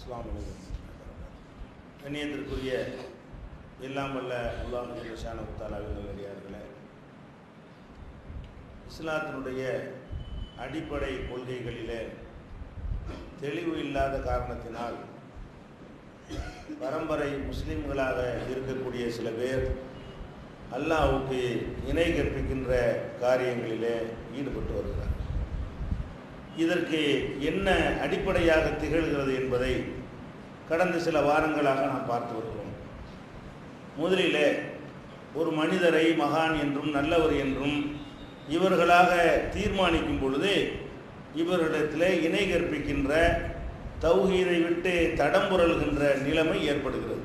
அஸ்ஸலாமு கண்ணியத்திற்குரிய எல்லாம் வல்ல அல்லாஹ் ஷான முத்தாலாவின் இஸ்லாத்தினுடைய அடிப்படை கொள்கைகளிலே தெளிவு இல்லாத காரணத்தினால் பரம்பரை முஸ்லிம்களாக இருக்கக்கூடிய சில பேர் அல்லாவுக்கு இணை கற்பிக்கின்ற காரியங்களிலே ஈடுபட்டு வருகிறார் இதற்கு என்ன அடிப்படையாக திகழ்கிறது என்பதை கடந்த சில வாரங்களாக நாம் பார்த்து வருகிறோம். முதலில் ஒரு மனிதரை மகான் என்றும் நல்லவர் என்றும் இவர்களாக தீர்மானிக்கும் பொழுது இவரிடத்தில் இணை கற்பிக்கின்ற தௌஹீதை விட்டு தடம்புரல்கின்ற நிலைமை ஏற்படுகிறது.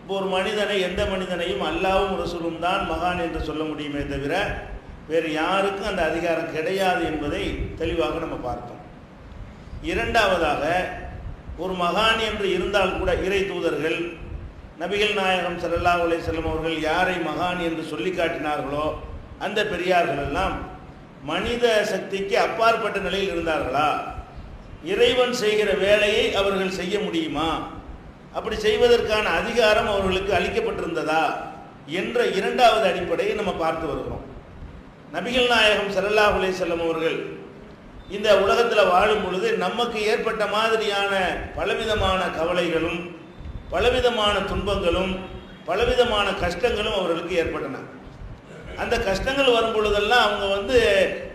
இப்போ ஒரு மனிதனை எந்த மனிதனையும் அல்லாவும் ரசூலும் தான் மகான் என்று சொல்ல முடியுமே தவிர வேறு யாருக்கும் அந்த அதிகாரம் கிடையாது என்பதை தெளிவாக நம்ம பார்த்தோம். இரண்டாவதாக ஒரு மகான் என்று இருந்தால் கூட இறை தூதர்கள் நபிகள் நாயகம் ஸல்லல்லாஹு அலைஹி செல்லும் அவர்கள் யாரை மகான் என்று சொல்லி காட்டினார்களோ அந்த பெரியார்கள் எல்லாம் மனித சக்திக்கு அப்பாற்பட்ட நிலையில் இருந்தார்களா? இறைவன் செய்கிற வேலையை அவர்கள் செய்ய முடியுமா? அப்படி செய்வதற்கான அதிகாரம் அவர்களுக்கு அளிக்கப்பட்டிருந்ததா? என்ற இரண்டாவது அடிப்படையை நம்ம பார்த்து வருகிறோம். நபிகள் நாயகம் ஸல்லல்லாஹு அலைஹி செல்லம் அவர்கள் இந்த உலகத்தில் வாழும் பொழுது நமக்கு ஏற்பட்ட மாதிரியான பலவிதமான கவலைகளும் பலவிதமான துன்பங்களும் பலவிதமான கஷ்டங்களும் அவர்களுக்கு ஏற்பட்டன. அந்த கஷ்டங்கள் வரும் பொழுதெல்லாம் அவங்க வந்து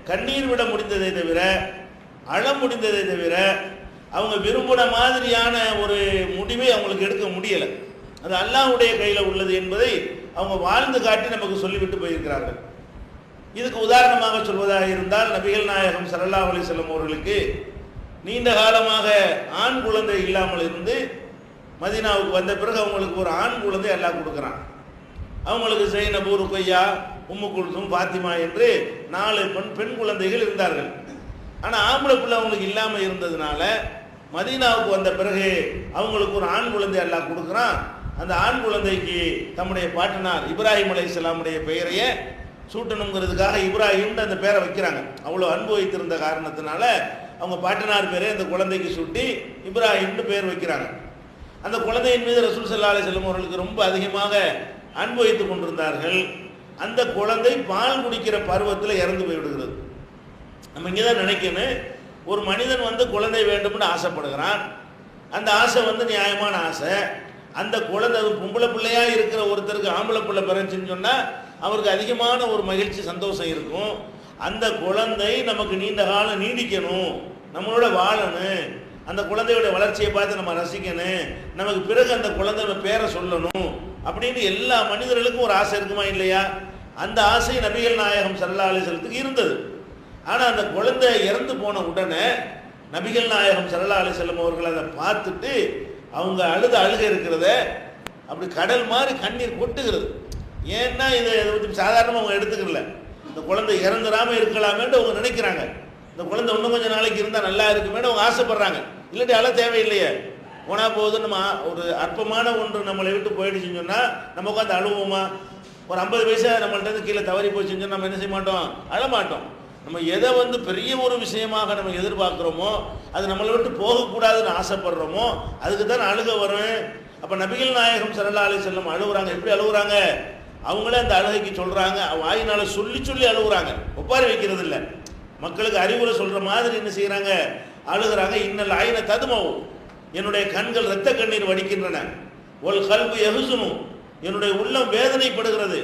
கண்ணீர் விட முடிந்ததை தவிர அழ முடிந்ததை தவிர அவங்க விரும்பின மாதிரியான ஒரு முடிவை அவங்களுக்கு எடுக்க முடியலை. அது அல்லாஹுடைய கையில் உள்ளது என்பதை அவங்க வாழ்ந்து காட்டி நமக்கு சொல்லிவிட்டு போயிருக்கிறார்கள். இதுக்கு உதாரணமாக சொல்வதாக இருந்தால் நபிகள் நாயகம் ஸல்லல்லாஹு அலி செல்லம் அவர்களுக்கு நீண்ட காலமாக ஆண் குழந்தை இல்லாமல் இருந்து மதீனாவுக்கு வந்த பிறகு அவங்களுக்கு ஒரு ஆண் குழந்தை எல்லாம் கொடுக்குறான். அவங்களுக்கு ஜெய்னபு கொய்யா உம்மு குல்சும் பாத்திமா என்று நாலு பெண் பெண் குழந்தைகள் இருந்தார்கள். ஆனால் ஆம்பளை பிள்ளை அவங்களுக்கு இல்லாமல் இருந்ததுனால மதீனாவுக்கு வந்த பிறகு அவங்களுக்கு ஒரு ஆண் குழந்தை எல்லாம் கொடுக்குறான். அந்த ஆண் குழந்தைக்கு தம்முடைய பாட்டனார் இப்ராஹிம் அலை இஸ்லாமுடைய பெயரையே சூட்டணுங்கிறதுக்காக இப்ராஹிம்னு அந்த பேரை வைக்கிறாங்க. அவ்வளோ அன்பு வைத்திருந்த காரணத்தினால அவங்க பாட்டனார் பேரே அந்த குழந்தைக்கு சூட்டி இப்ராஹிம்னு பேர் வைக்கிறாங்க. அந்த குழந்தையின் மீது ரசூல் சல்லா அலி அவர்களுக்கு ரொம்ப அதிகமாக அன்பு வைத்துக் கொண்டிருந்தார்கள். அந்த குழந்தை பால் குடிக்கிற பருவத்தில் இறந்து போய்விடுகிறது. நம்ம இங்கே தான் நினைக்கணும் ஒரு மனிதன் வந்து குழந்தை வேண்டும்னு ஆசைப்படுகிறான். அந்த ஆசை வந்து நியாயமான ஆசை. அந்த குழந்தை அது பொம்பளை பிள்ளையாக இருக்கிற ஒருத்தருக்கு ஆம்பளை பிள்ளை பிறந்துச்சுன்னு சொன்னால் அவருக்கு அதிகமான ஒரு மகிழ்ச்சி சந்தோஷம் இருக்கும். அந்த குழந்தை நமக்கு நீண்ட காலம் நீடிக்கணும். நம்மளோட வாழணும். அந்த குழந்தையோட வளர்ச்சியை பார்த்து நம்ம ரசிக்கணும். நமக்கு பிறகு அந்த குழந்தையோட பேரை சொல்லணும். அப்படின்னு எல்லா மனிதர்களுக்கும் ஒரு ஆசை இருக்குமா இல்லையா? அந்த ஆசை நபிகள் நாயகம் சல்லா அலிசலத்துக்கு இருந்தது. ஆனால் அந்த குழந்தை இறந்து போன உடனே நபிகள் நாயகம் சல்லா அலிசல்லம் அவர்கள் அதை பார்த்துட்டு அவங்க அழுத அழுக இருக்கிறத அப்படி கடல் மாதிரி கண்ணீர் கொட்டுகிறது. ஏன்னா இதை இதை பற்றி சாதாரணமாக அவங்க எடுத்துக்கல இந்த குழந்தை இறந்துடாமல் இருக்கலாமேன்னு அவங்க நினைக்கிறாங்க. இந்த குழந்தை இன்னும் கொஞ்சம் நாளைக்கு இருந்தால் நல்லா இருக்குமேனு அவங்க ஆசைப்படுறாங்க. இல்லாட்டி அழ தேவையில்லையே. போனா போது நம்ம ஒரு அற்பமான ஒன்று நம்மளை விட்டு போயிடுச்சுன்னு சொன்னால் நம்ம உட்காந்து அழுவோமா? ஒரு ஐம்பது பைசா நம்மள்ட்ட இருந்து கீழே தவறி போச்சுன்னு சொன்னால் நம்ம என்ன செய்ய மாட்டோம்? அழமாட்டோம் நம்ம எதை வந்து பெரிய ஒரு விஷயமாக நம்ம எதிர்பார்க்குறோமோ அது நம்மளை விட்டு போகக்கூடாதுன்னு ஆசைப்படுறோமோ அதுக்கு தான் அழுக வரும் அப்போ நபிகள் நாயகம் சல்லா அலி செல்லம் அழுகுறாங்க எப்படி அழுகுறாங்க அவங்களே அந்த அழுகைக்கு சொல்கிறாங்க வாயினால் சொல்லி சொல்லி அழுகுறாங்க. ஒப்பாரி வைக்கிறது இல்லை மக்களுக்கு அறிவுரை சொல்கிற மாதிரி என்ன செய்கிறாங்க அழுகிறாங்க. இன்னல் ஆயின ததுமாவும் என்னுடைய கண்கள் இரத்த கண்ணீர் வடிக்கின்றன. ஒரு கல்வி எகுசனும் என்னுடைய உள்ளம் வேதனைப்படுகிறது.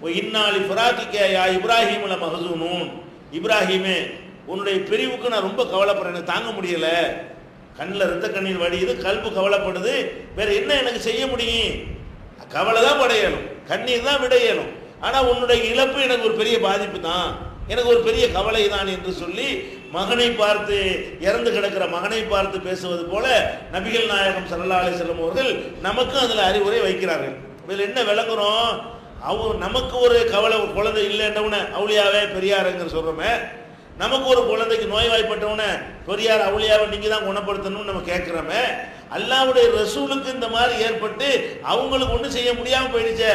ஓ இன்னாலி ஃபுராக்கிக்க யா இப்ராஹிமில் மகசூனும் இப்ராஹிமே உன்னுடைய பிரிவுக்கு நான் ரொம்ப கவலைப்படுறேன். எனக்கு தாங்க முடியலை. கண்ணில் இரத்த கண்ணீர் வடியுது கல்பு கவலைப்படுது. வேறு என்ன எனக்கு செய்ய முடியும்? கவலை தான் படையணும். கண்ணீர் தான் விடையணும் ஆனால் உன்னுடைய இழப்பு எனக்கு ஒரு பெரிய பாதிப்பு தான். எனக்கு ஒரு பெரிய கவலை தான் என்று சொல்லி மகனை பார்த்து இறந்து கிடக்கிற மகனை பார்த்து பேசுவது போல நபிகள் நாயகம் சல்லா அலி செல்லம் அவர்கள் நமக்கும் அதில் அறிவுரை வைக்கிறார்கள். இதில் என்ன விளங்குறோம்? அவங்க நமக்கு ஒரு கவலை ஒரு குழந்தை இல்லைன்றவுன அவளியாவே பெரியாருங்கிற சொல்கிறோமே நமக்கு ஒரு குழந்தைக்கு நோய்வாய்ப்பட்டவன பெரியார் அவளியாவை நீங்கள் தான் குணப்படுத்தணும்னு நம்ம கேட்குறோமே. அல்லாவுடைய ரசூலுக்கு இந்த மாதிரி ஏற்பட்டு அவங்களுக்கு ஒன்றும் செய்ய முடியாமல் போயிடுச்சே.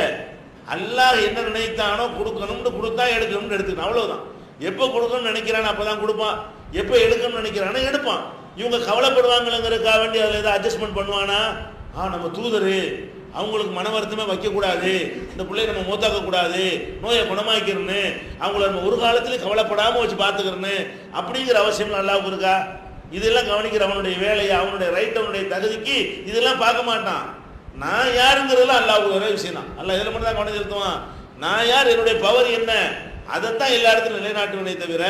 அல்லாஹ் என்ன நினைத்தானோ கொடுக்கணும்னு கொடுத்தா எடுக்கணும்னு எடுத்துக்கணும். அவ்வளோதான் எப்போ கொடுக்கணும்னு நினைக்கிறானோ அப்போ தான் கொடுப்பான். எப்போ எடுக்கணும்னு நினைக்கிறானோ எடுப்பான். இவங்க கவலைப்படுவாங்களங்கிறதுக்காக வேண்டி அதில் ஏதாவது அட்ஜஸ்ட்மெண்ட் பண்ணுவானா? ஆ நம்ம தூதரு. அவங்களுக்கு மன வருத்தமே வைக்கக்கூடாது. இந்த பிள்ளைய நம்ம மூத்தாக்கக்கூடாது நோயை குணமாக்கிறன்னு அவங்கள நம்ம ஒரு காலத்துலேயும் கவலைப்படாமல் வச்சு பார்த்துக்கிறன்னு அப்படிங்கிற அவசியம் அல்லாவுக்கு இருக்கா? இதெல்லாம் கவனிக்கிற அவனுடைய வேலையை அவனுடைய ரைட் அவனுடைய தகுதிக்கு இதெல்லாம் பார்க்க மாட்டான். நான் யாருங்கிறதுலாம் அல்லாவுக்கு ஒரே விஷயம் தான். அல்ல இதில் மட்டும் தான் கவனம் செலுத்துவான். நான் யார் என்னுடைய பவர் என்ன? அதைத்தான் எல்லா இடத்துலையும் நிலைநாட்டுவனே தவிர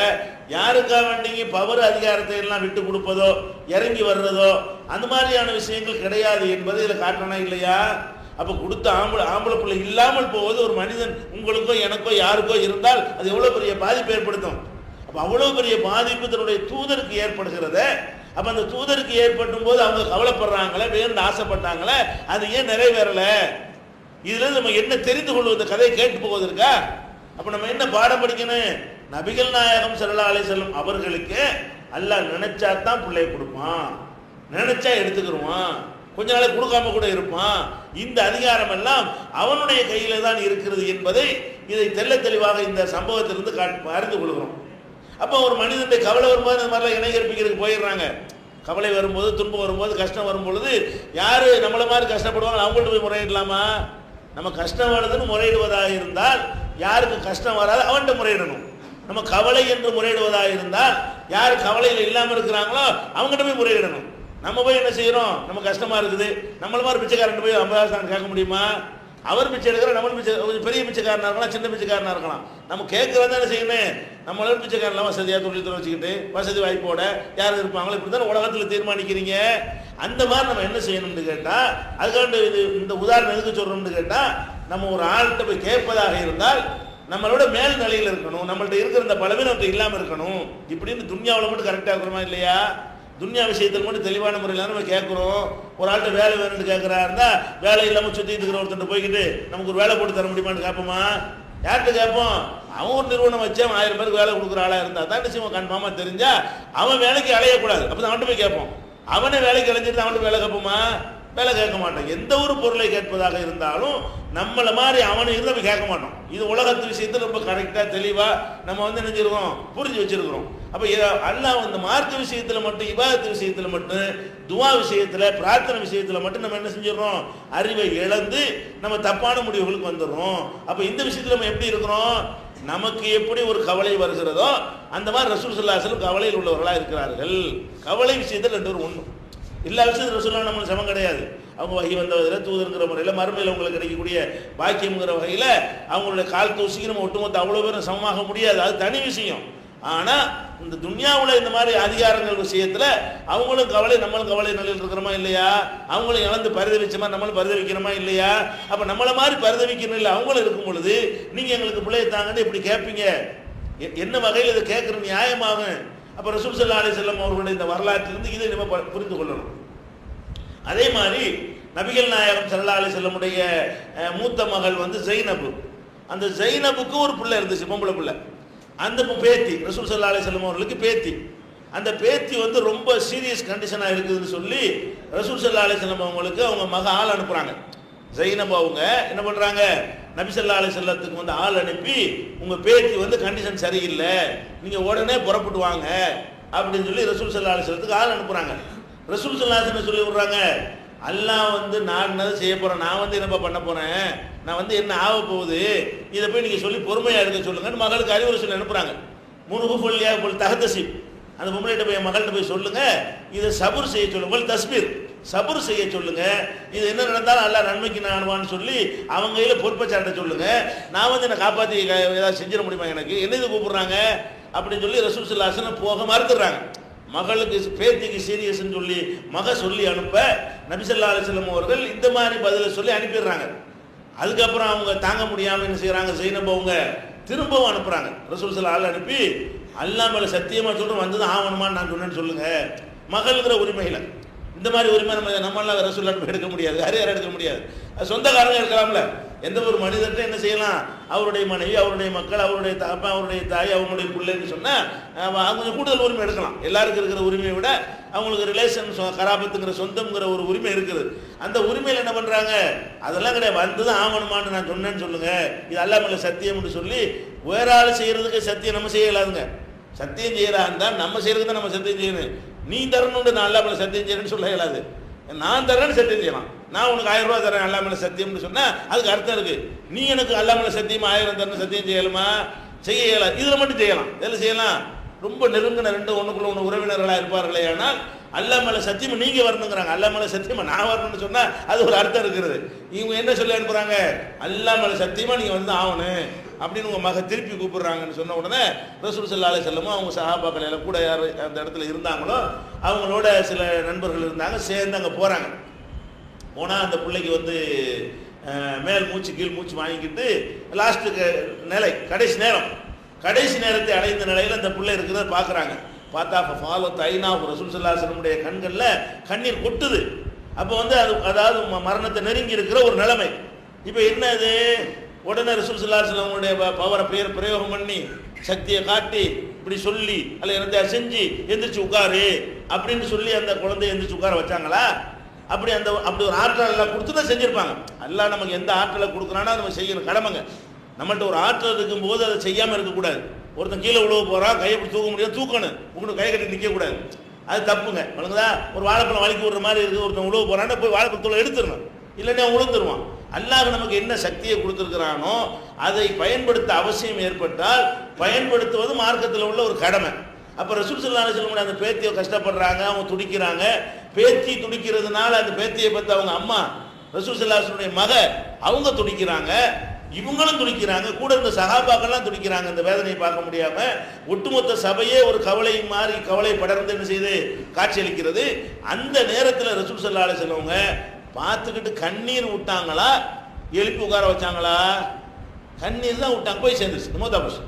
யாருக்காக வேண்டிங்க பவர் அதிகாரத்தை எல்லாம் விட்டு கொடுப்பதோ இறங்கி வர்றதோ அந்த மாதிரியான விஷயங்கள் கிடையாது என்பது இதில் காட்டணும் இல்லையா? அப்போ கொடுத்த ஆம்பளை ஆம்பளை பிள்ளை இல்லாமல் போவது ஒரு மனிதன் உங்களுக்கோ எனக்கோ யாருக்கோ இருந்தால் அது எவ்வளோ பெரிய பாதிப்பு ஏற்படுத்தும்? அப்போ அவ்வளோ பெரிய பாதிப்பு தன்னுடைய தூதருக்கு ஏற்படுகிறத அப்போ அந்த தூதருக்கு ஏற்படும் போது அவங்க கவலைப்படுறாங்களே வேணும்னு ஆசைப்பட்டாங்களே அது ஏன் நிறைவேறலை? இதுல நம்ம என்ன தெரிந்து கொள்வது? இந்த கதையை கேட்டு போவதற்கா? அப்ப நம்ம என்ன பாடம் படிக்கணும்? நபிகள் நாயகம் ஸல்லல்லாஹு செல்லும் அவர்களுக்கு அல்லாஹ் நினைச்சா தான் பிள்ளைய கொடுப்பான். நினைச்சா எடுத்துக்கிருவான். கொஞ்ச நாளை கொடுக்காம கூட இருப்பான். இந்த அதிகாரம் எல்லாம் அவனுடைய கையில தான் இருக்கிறது என்பதை இதை தெள்ள தெளிவாக இந்த சம்பவத்திலிருந்து அறிந்து கொள்கிறோம். அப்போ ஒரு மனிதனுடைய கவலை வரும்போது இந்த மாதிரிலாம் இணை கற்பிக்கிறதுக்கு போயிடுறாங்க. கவலை வரும்போது துன்பம் வரும்போது கஷ்டம் வரும்பொழுது யார் நம்மளை மாதிரி கஷ்டப்படுவாங்க அவங்கள்ட்ட போய் முறையிடலாமா? நம்ம கஷ்டம் வருதுன்னு முறையிடுவதாக இருந்தால் யாருக்கு கஷ்டம் வராது அவன்கிட்ட முறையிடணும். நம்ம கவலை என்று முறையிடுவதாக இருந்தால் யார் கவலையில் இல்லாமல் இருக்கிறாங்களோ அவங்ககிட்ட போய் முறையிடணும். நம்ம போய் என்ன செய்கிறோம் நம்ம கஷ்டமாக இருக்குது. நம்மள மாதிரி பிச்சைக்காரன் போய் ஐம்பதாயிரம் கேட்க முடியுமா? அவர் பிச்சை எடுக்கிற நம்ம பிச்சை கொஞ்சம் பெரிய பிச்சைக்காரனா இருக்கலாம் சின்ன பிச்சைக்காரனா இருக்கலாம். நம்ம கேட்கறது என்ன செய்யணும் நம்மளோட பிச்சைக்காரன் வசதியாக தொழில் துறை வச்சுக்கிட்டு வசதி வாய்ப்போட யார் இருப்பாங்களோ இப்படி தானே உலகத்தில் தீர்மானிக்கிறீங்க. அந்த மாதிரி நம்ம என்ன செய்யணும்னு கேட்டால் அதுக்காண்ட இது இந்த உதாரணம் எதுக்கு சொல்கிறோம்னு கேட்டால் நம்ம ஒரு ஆள்கிட்ட போய் கேட்பதாக இருந்தால் நம்மளோட மேல் நிலையில் இருக்கணும் நம்மள்ட்ட இருக்கிற இந்த பலவீனத்தை இல்லாமல் இருக்கணும். இப்படின்னு துன்யாவில் மட்டும் கரெக்டாக இருக்கிறோமா இல்லையா? துன்யா விஷயத்தில் மட்டும் தெளிவான முறையில் நம்ம கேட்குறோம் ஒரு ஆள்கிட்ட வேலை வேணும்னு கேட்குறா இருந்தால் வேலை இல்லாமல் சுற்றிட்டு இருக்கிற ஒருத்தர் போய்கிட்டு நமக்கு ஒரு வேலை போட்டு தர முடியுமான்னு கேட்போமா யார்கிட்ட கேட்போம் அவன் ஒரு நிறுவனம் வச்சு அவன் ஆயிரம் பேருக்கு வேலை கொடுக்குற ஆளாக இருந்தால் தான் நிச்சயமாக கன்ஃபார்மாக தெரிஞ்சா அவன் வேலைக்கு அலையக்கூடாது. அப்போ தான் அவன்கிட்ட போய் கேட்போம் அவனே வேலைக்கு அலைஞ்சிட்டு அவன்கிட்ட வேலை கேட்போமா வேலை கேட்க மாட்டோம் எந்த ஒரு பொருளை கேட்பதாக இருந்தாலும் நம்மளை மாதிரி அவனை இருந்து நம்ம கேட்க மாட்டோம் இது உலகத்து விஷயத்தில் ரொம்ப கரெக்டாக தெளிவாக நம்ம வந்து நினைச்சிருக்கோம் புரிஞ்சு வச்சிருக்கிறோம். அப்போ அல்லாஹ் இந்த மார்க்க விஷயத்தில் மட்டும் இபாதத்து விஷயத்தில் மட்டும் துவா விஷயத்தில் பிரார்த்தனை விஷயத்தில் மட்டும் நம்ம என்ன செஞ்சிடறோம்? அறிவை இழந்து நம்ம தப்பான முடிவுகளுக்கு வந்துடுறோம். அப்போ இந்த விஷயத்தில் நம்ம எப்படி இருக்கிறோம்? நமக்கு எப்படி ஒரு கவலை வருகிறதோ அந்த மாதிரி ரசூல் சல்லாஹலும் கவலையில் உள்ளவர்களாக இருக்கிறார்கள். கவலை விஷயத்தில் ரெண்டு பேரும் ஒன்று எல்லா விஷயத்தில் ரசூல்லா நம்மளுக்கு சமம் கிடையாது. அவங்க வகை வந்த வகையில் தூதருங்கிற முறையில் மறுமையில் அவங்களுக்கு கிடைக்கக்கூடிய பாக்கியம்ங்கிற வகையில் அவங்களுடைய கால் தூசிக்கு நம்ம ஒட்டுமொத்த அவ்வளோ பேரும் சமமாக முடியாது. அது தனி விஷயம். ஆனால் இந்த துன்யாவில் இந்த மாதிரி அதிகாரங்கள் விஷயத்தில் அவங்களும் கவலை நம்மளும் கவலை நிலையில் இருக்கிறோமா இல்லையா? அவங்களும் இழந்து பரிதவிச்ச மாதிரி நம்மளும் பரிதவிக்கிறோமா இல்லையா? அப்போ நம்மளை மாதிரி பரித வைக்கணும் இல்லை அவங்களும் இருக்கும் பொழுது நீங்கள் எங்களுக்கு பிள்ளைய தாங்கன்னு இப்படி கேட்பீங்க. என்ன வகையில் இதை கேட்குற நியாயமாகும் அப்போ ரசூல் சல்லா அலி செல்லம் அவர்களுடைய இந்த வரலாற்றிலிருந்து இதை நம்ம ப- புரிந்து கொள்ளணும். அதே மாதிரி நபிகள் நாயகம் சல்லா அலி செல்லமுடைய மூத்த மகள் வந்து ஜெய்னபு. அந்த ஜெய்னபுக்கு ஒரு பிள்ளை இருந்துச்சு பொம்பளை பிள்ளை. அந்த பேத்தி ரசூல் சல்லா அலி செல்லம் அவர்களுக்கு பேத்தி. அந்த பேத்தி வந்து ரொம்ப சீரியஸ் கண்டிஷனாக இருக்குதுன்னு சொல்லி ரசூல் சல்லா அலி செல்லம் அவங்களுக்கு அவங்க மக ஆள் அனுப்புகிறாங்க ஜெயினப் அவங்க என்ன பண்ணுறாங்க நபி ஸல்லல்லாஹு செல்லத்துக்கு வந்து ஆள் அனுப்பி உங்கள் பேத்தி வந்து கண்டிஷன் சரியில்லை நீங்கள் உடனே புறப்பட்டு வாங்க அப்படின்னு சொல்லி ரசூல் சல்லா அலி செல்லத்துக்கு ஆள் அனுப்புகிறாங்க ரசூல் சல்லா சொல்லி விடுறாங்க அல்லாஹ் வந்து நான் என்னது செய்ய போகிறேன் நான் வந்து என்னப்பா பண்ண போகிறேன் நான் வந்து என்ன ஆக போகுது? இதை போய் நீங்கள் சொல்லி பொறுமையாக இருக்க சொல்லுங்கன்னு மகளுக்கு அறிவுரை சொல்லி அனுப்புகிறாங்க முனுகு பொல்லியா போல் தகத்தசி அந்த பொம்பளைகிட்ட போய் மகள்கிட்ட போய் சொல்லுங்க. இதை சபுர் செய்ய சொல்லுங்க. போல் தஸ்பீர். சபுர் செய்ய சொல்லுங்க. இது என்ன நடந்தாலும் நல்லா நன்மைக்கு நானுவான்னு சொல்லி அவங்க கையில் பொறுப்பச்சாட்ட சொல்லுங்க. நான் வந்து என்னை காப்பாற்றி ஏதாவது செஞ்சிட முடியுமா எனக்கு? என்ன இது கூப்பிடுறாங்க? அப்படின்னு சொல்லி ரசூல் சல்லாசனம் போக மறுத்துடுறாங்க. மகளுக்கு பேத்திக்கு சீரியஸ்ன்னு சொல்லி மக சொல்லி அனுப்ப நபிசல்லா அலிஸ்லம் அவர்கள் இந்த மாதிரி பதிலை சொல்லி அனுப்பிடுறாங்க. அதுக்கப்புறம் அவங்க தாங்க முடியாமல் என்ன செய்கிறாங்க ஜெயினப் அவங்க திரும்பவும் அனுப்புகிறாங்க ரசூல் சில ஆள் அனுப்பி அல்லா மேலே சத்தியமாக சொல்கிறேன் வந்தது ஆவணுமான்னு நான் சொன்னேன்னு சொல்லுங்க. மகளுங்கிற உரிமையில் இந்த மாதிரி உரிமை நம்ம நம்மளால் ரசூல் அனுப்பி எடுக்க முடியாது யாரும் யாரும் எடுக்க முடியாது. சொந்தக்காரங்க இருக்கலாம்ல. எந்த ஒரு மனிதர்கிட்ட என்ன செய்யலாம்? அவருடைய மனைவி அவருடைய மக்கள் அவருடைய தாப்பா அவருடைய தாய் அவங்களுடைய பிள்ளைன்னு சொன்னால் அவங்க கூடுதல் உரிமை எடுக்கலாம். எல்லாருக்கும் இருக்கிற உரிமையை விட அவங்களுக்கு ரிலேஷன் கராபத்துங்கிற சொந்தம்ங்கிற ஒரு உரிமை இருக்குது. அந்த உரிமையில் என்ன பண்ணுறாங்க அதெல்லாம் கிடையாது. வந்து தான் ஆகணுமான்னு நான் சொன்னேன்னு சொல்லுங்கள் இது அல்லாமல் சத்தியம்னு சொல்லி வேற ஆள் செய்கிறதுக்கு சத்தியம் நம்ம செய்யலாதுங்க. சத்தியம் செய்யறா இருந்தால் நம்ம செய்கிறதுக்கு தான் நம்ம சத்தியம் செய்யணும். நீ தரணும்னு நான் அல்லாமல் சத்தியம் செய்யணும்னு சொல்ல இயலாது. நான் தரேன்னு சத்தியம் செய்யலாம் நான் உனக்கு ஆயிரம் ரூபா தரேன் அல்லாமல் சத்தியம்னு சொன்னால் அதுக்கு அர்த்தம் இருக்கு. நீ எனக்கு அல்லாமல் சத்தியம் ஆயிரம் தரணும் சத்தியம் செய்யலாமா? செய்ய இயலாம் இதில் மட்டும் செய்யலாம். இதில் செய்யலாம்? ரொம்ப நெருங்கின ரெண்டு ஒன்றுக்குள்ள ஒன்று உறவினர்களாக இருப்பார்களே ஆனால் அல்லா மேல சத்தியம் நீங்கள் வரணுங்கிறாங்க. அல்லா மேல சத்தியமா நான் வரணும்னு சொன்னால் அது ஒரு அர்த்தம் இருக்கிறது. இவங்க என்ன சொல்லி அனுப்புகிறாங்க அல்லா மேல சத்தியமா நீங்கள் வந்து ஆகணும். அப்படின்னு உங்கள் மக திருப்பி கூப்பிடுறாங்கன்னு சொன்ன உடனே ரசூல் சல்லா செல்லமும் அவங்க சஹாபாக்கள் எல்லாம் கூட யார் அந்த இடத்துல இருந்தாங்களோ அவங்களோட சில நண்பர்கள் இருந்தாங்க சேர்ந்து அங்கே போகிறாங்க போனால் அந்த பிள்ளைக்கு வந்து மேல் மூச்சு கீழ் மூச்சு வாங்கிக்கிட்டு லாஸ்ட்டுக்கு நிலை கடைசி நேரம். கடைசி நேரத்தை அடைந்த நிலையில் அந்த பிள்ளை இருக்கிறத பார்க்குறாங்க பார்த்தா ஃபாலோ தைனா ரசூல் சல்லாசனுடைய கண்களில் கண்ணீர் கொட்டுது. அப்போ வந்து அது அதாவது ம- மரணத்தை நெருங்கி இருக்கிற ஒரு நிலைமை. இப்போ என்னது உடனே ரசூல் சல்லாஹனுடைய பவரை பேர் பிரயோகம் பண்ணி சக்தியை காட்டி இப்படி சொல்லி அல்ல என்னத்தை செஞ்சு எந்திரிச்சு உட்காரு அப்படின்னு சொல்லி அந்த குழந்தைய எந்திரிச்சு உட்கார வச்சாங்களா? அப்படி அந்த அப்படி ஒரு ஆற்றல் எல்லாம் கொடுத்து தான் செஞ்சிருப்பாங்க. எல்லாம் நமக்கு எந்த ஆற்றலை கொடுக்குறானோ நம்ம செய்யணும் கடமைங்க. நம்மகிட்ட ஒரு ஆற்றல் இருக்கும்போது அதை செய்யாமல் இருக்கக்கூடாது. ஒருத்தன் கீழே உழுவ போகிறான் கையை இப்படி தூக்க முடியாது தூக்கணும். உங்களுக்கு கை கட்டி நிற்கக்கூடாது அது தப்புங்க. வழங்குதா ஒரு வாழைப்பழம் வலிக்கு விடுற மாதிரி இருக்குது. ஒருத்தன் உழுவ போகிறான்னா போய் வாழைப்பழத்தோட எடுத்துடணும். இல்லைன்னா உளுந்துருவான். அல்லாஹ் நமக்கு என்ன சக்தியை கொடுத்துருக்கிறானோ அதை பயன்படுத்த அவசியம் ஏற்பட்டால் பயன்படுத்துவது மார்க்கத்தில் உள்ள ஒரு கடமை. அப்போ ரசூல் சல்லாஹ் சொல்ல அந்த பேத்தியை கஷ்டப்படுறாங்க அவங்க துடிக்கிறாங்க. பேத்தி துடிக்கிறதுனால அந்த பேத்தியை பற்றி அவங்க அம்மா ரசூல் சல்லாஹனுடைய மக அவங்க துடிக்கிறாங்க இவங்களும் துடிக்கிறாங்க கூட இந்த சகாபாக்கெல்லாம் துடிக்கிறாங்க. இந்த வேதனையை பார்க்க முடியாம ஒட்டுமொத்த சபையே ஒரு கவலை மாறி கவலை படர்ந்து என்ன செய்து காட்சியளிக்கிறது. அந்த நேரத்தில் ரசூல் சல்லா அலிஸ்லவங்க பார்த்துக்கிட்டு கண்ணீர் விட்டாங்களா எழுப்பி உட்கார வச்சாங்களா? கண்ணீர் தான் விட்டாங்க போய் சேர்ந்துருச்சு. நம்ம புஷ்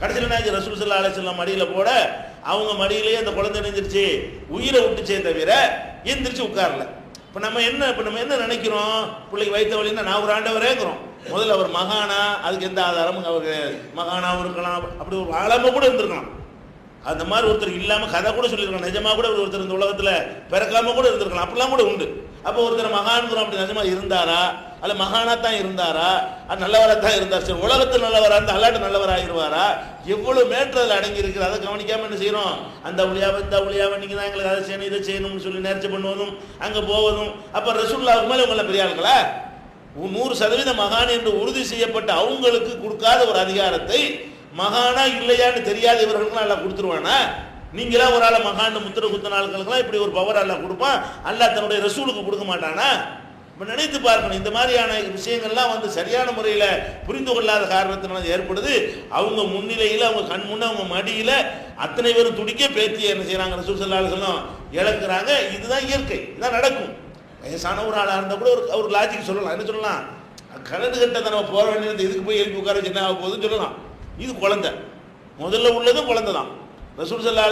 கடைசியில் என்ன ரசூல் சல்லா அலிஸ்லாம் மடியில் போட அவங்க மடியிலேயே அந்த குழந்தை நினைஞ்சிருச்சு உயிரை விட்டுச்சே தவிர எந்திரிச்சு உட்காரல. இப்போ நம்ம என்ன இப்போ நம்ம என்ன நினைக்கிறோம்? பிள்ளைக்கு வைத்த வழின்னா நான் ஒரு ஆண்டவரேங்கிறோம். முதல்ல அவர் மகானா அதுக்கு எந்த ஆதாரமும் அவர் மகானாவும் இருக்கலாம். அப்படி ஒரு ஆழமா கூட இருந்திருக்கலாம். அந்த மாதிரி ஒருத்தர் இல்லாமல் கதை கூட சொல்லியிருக்கலாம். நிஜமா கூட ஒருத்தர் இந்த உலகத்தில் பிறக்காம கூட இருந்திருக்கலாம். அப்படிலாம் கூட உண்டு. அப்போ ஒருத்தர் மகான்கிறோம் அப்படி நிஜமா இருந்தாரா? அல்ல மகானா தான் இருந்தாரா? அது நல்லவரா தான் இருந்தார். சரி உலகத்தில் நல்லவரா இருந்தா அல்லாட்டு நல்லவரா ஆயிருவாரா எவ்வளவு மேற்று அடங்கி இருக்குது அதை கவனிக்காம என்ன செய்யறோம்? அந்த ஒளியாவை இந்த ஒளியாவை நீங்க தான் எங்களுக்கு அதை செய்யணும் இதை செய்யணும்னு சொல்லி நேர்ச்சி பண்ணுவதும் அங்க போவதும். அப்ப ரசூல்லாவுக்கு மேலே உங்களை பெரிய ஆளுங்களா? நூறு சதவீத மகான் என்று உறுதி செய்யப்பட்ட அவங்களுக்கு கொடுக்காத ஒரு அதிகாரத்தை மகானா இல்லையான்னு தெரியாத இவர்களுக்கு நல்லா கொடுத்துருவானா? நீங்களா ஒரு ஆள் மகான் முத்திர குத்தன ஆட்களுக்கெல்லாம் இப்படி ஒரு பவர் அல்லா கொடுப்பான். அல்லா தன்னுடைய ரசூலுக்கு கொடுக்க மாட்டானா? இப்போ நினைத்து பார்க்கணும் இந்த மாதிரியான விஷயங்கள்லாம் வந்து சரியான முறையில் புரிந்து கொள்ளாத காரணத்தினால ஏற்படுது. அவங்க முன்னிலையில் அவங்க கண் முன்ன அவங்க மடியில் அத்தனை பேரும் துடிக்க பேத்தி என்ன செய்கிறாங்க ரசூல் சல்லாஹ் சொல்லும் இழக்கிறாங்க. இதுதான் இயற்கை இதுதான் நடக்கும். வயசான ஒரு ஆளாக இருந்தால் கூட ஒரு அவர் லாஜிக் சொல்லலாம். என்ன சொல்லலாம்? கலந்து கட்டத்தை நம்ம போக வேண்டியது இதுக்கு போய் எழுப்பி உட்கார வச்சு என்ன ஆக போகுதுன்னு சொல்லலாம். இது குழந்தை. முதல்ல உள்ளதும் குழந்தை தான் ரசூல் சல்லா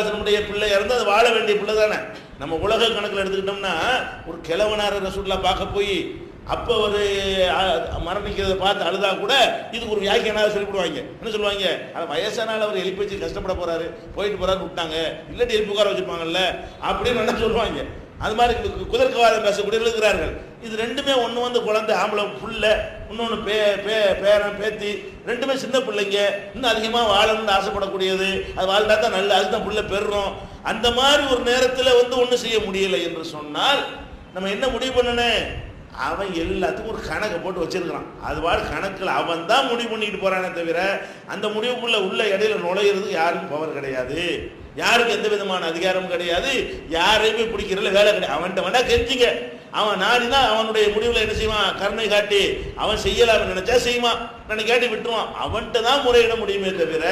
பிள்ளை இறந்து அது வாழ வேண்டிய பிள்ளை தானே. நம்ம உலக கணக்கில் எடுத்துக்கிட்டோம்னா ஒரு கிழவனார ரசூல்லா பார்க்க போய் அப்போ ஒரு மரணிக்கிறத பார்த்து அழுதா கூட இதுக்கு ஒரு வியாக்கியனாக சொல்லிவிடுவாங்க. என்ன சொல்லுவாங்க? ஆனால் வயசானால அவர் எழுப்பி வச்சு கஷ்டப்பட போகிறாரு போயிட்டு போகிறாரு விட்டாங்க. இல்லாட்டி எழுப்பி உட்கார வச்சிருப்பாங்கல்ல அப்படின்னு என்ன சொல்லுவாங்க? அது மாதிரி கு- குதர்க்கவாதம் பேசக்கூடிய இருக்கிறார்கள் இது ரெண்டுமே ஒன்று வந்து குழந்தை ஆம்பளை புள்ள இன்னொன்று பே பே பேரன் பேத்தி ரெண்டுமே சின்ன பிள்ளைங்க. இன்னும் அதிகமாக வாழணும்னு ஆசைப்படக்கூடியது. அது வாழ்ந்தா தான் நல்ல அதுதான் புள்ள பெறுறோம் அந்த மாதிரி ஒரு நேரத்தில் வந்து ஒன்றும் செய்ய முடியலை என்று சொன்னால் நம்ம என்ன முடிவு பண்ணணும்? அவன் எல்லாத்துக்கும் ஒரு கணக்கை போட்டு வச்சிருக்கிறான். அது வாடு கணக்கில் அவன் தான் முடிவு பண்ணிட்டு போறானே தவிர அந்த முடிவுக்குள்ள உள்ள இடையில நுழையிறதுக்கு யாருக்கும் பவர் கிடையாது. யாருக்கு எந்த விதமான அதிகாரமும் கிடையாது. யாரையுமே பிடிக்கிறதுல வேலை கிடையாது. அவன்கிட்ட வேணா கெஞ்சிங்க. அவன் நாடினா அவனுடைய முடிவில் என்ன செய்வான்? கருணை காட்டி அவன் செய்யலாம் நினைச்சா செய்வான். நினைக்காட்டி விட்டுருவான். அவன்கிட்ட தான் முறையிட முடியுமே தவிர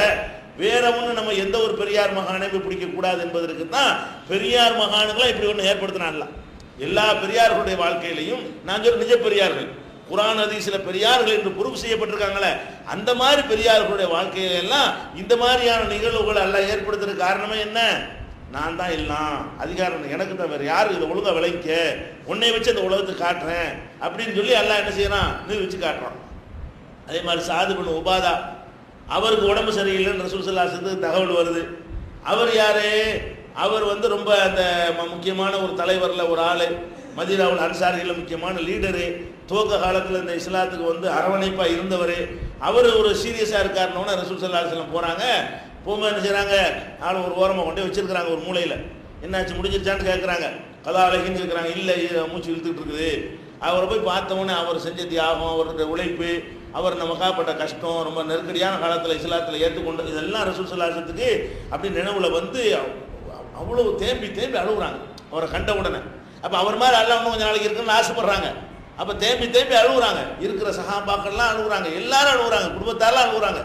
வேற ஒன்று நம்ம எந்த ஒரு பெரியார் மகானையும் பிடிக்க கூடாது என்பதற்கு தான் பெரியார் மகானுக்கெல்லாம் இப்படி ஒன்று ஏற்படுத்தினான்ல எல்லா பெரியார்களுடைய வாழ்க்கையிலையும் நான் சொல்ல நிஜ பெரியார்கள். குரான் சில பெரியார்கள் என்று பொறுப்பு செய்யப்பட்டிருக்காங்களே அந்த மாதிரி பெரியார்களுடைய வாழ்க்கையில எல்லாம் இந்த மாதிரியான நிகழ்வுகள் எல்லாம் ஏற்படுத்துறதுக்கு காரணமே என்ன? நான் தான் எல்லாம். அதிகாரம் எனக்கு தான் வேறு யாரு இதை ஒழுங்காக விளைவிக்க உன்னை வச்சு அந்த உலகத்துக்கு காட்டுறேன். அப்படின்னு சொல்லி எல்லாம் என்ன செய்யறான்? வச்சு காட்டுறான். அதே மாதிரி சாது பண்ண உபாதா அவருக்கு உடம்பு சரியில்லைன்னு ரசூல் சல்லாசத்துக்கு தகவல் வருது. அவர் யாரு? அவர் வந்து ரொம்ப அந்த முக்கியமான ஒரு தலைவரில் ஒரு ஆளு. மதீனாவுல் அன்சாரிகளில் முக்கியமான லீடரு துவக்க காலத்தில் இந்த இஸ்லாத்துக்கு வந்து அரவணைப்பாக இருந்தவர். அவர் ஒரு சீரியஸாக இருக்காருன்னு ரசூல் சல்லா அலுவலம் போகிறாங்க போகும்போது என்ன செய்கிறாங்க ஆள் ஒரு ஓரமாக கொண்டே போய் வச்சிருக்கிறாங்க ஒரு மூலையில். என்னாச்சு முடிஞ்சிருச்சான்னு கேட்குறாங்க கதாலகின்னு கேட்குறாங்க இல்லை மூச்சு இழுத்துக்கிட்டு இருக்குது. அவரை போய் பார்த்தவொடனே அவர் செஞ்ச தியாகம் அவருடைய உழைப்பு அவர் நமக்காப்பட்ட கஷ்டம் ரொம்ப நெருக்கடியான காலத்தில் இஸ்லாத்தில் ஏற்றுக்கொண்டு இதெல்லாம் ரசூல் சல்லாசத்துக்கு அப்படி நினைவில் வந்து அவ்வளோ தேம்பி தேம்பி அழுகுறாங்க அவரை கண்ட உடனே. அப்போ அவர் மாதிரி அல்லாமல் கொஞ்சம் நாளைக்கு இருக்குன்னு ஆசைப்படுறாங்க. அப்போ தேம்பி தேம்பி அழுகுறாங்க இருக்கிற சகாபாக்கள்லாம் அழுகுறாங்க எல்லாரும் அழுகுறாங்க குடும்பத்தாரெல்லாம் அழுகுறாங்க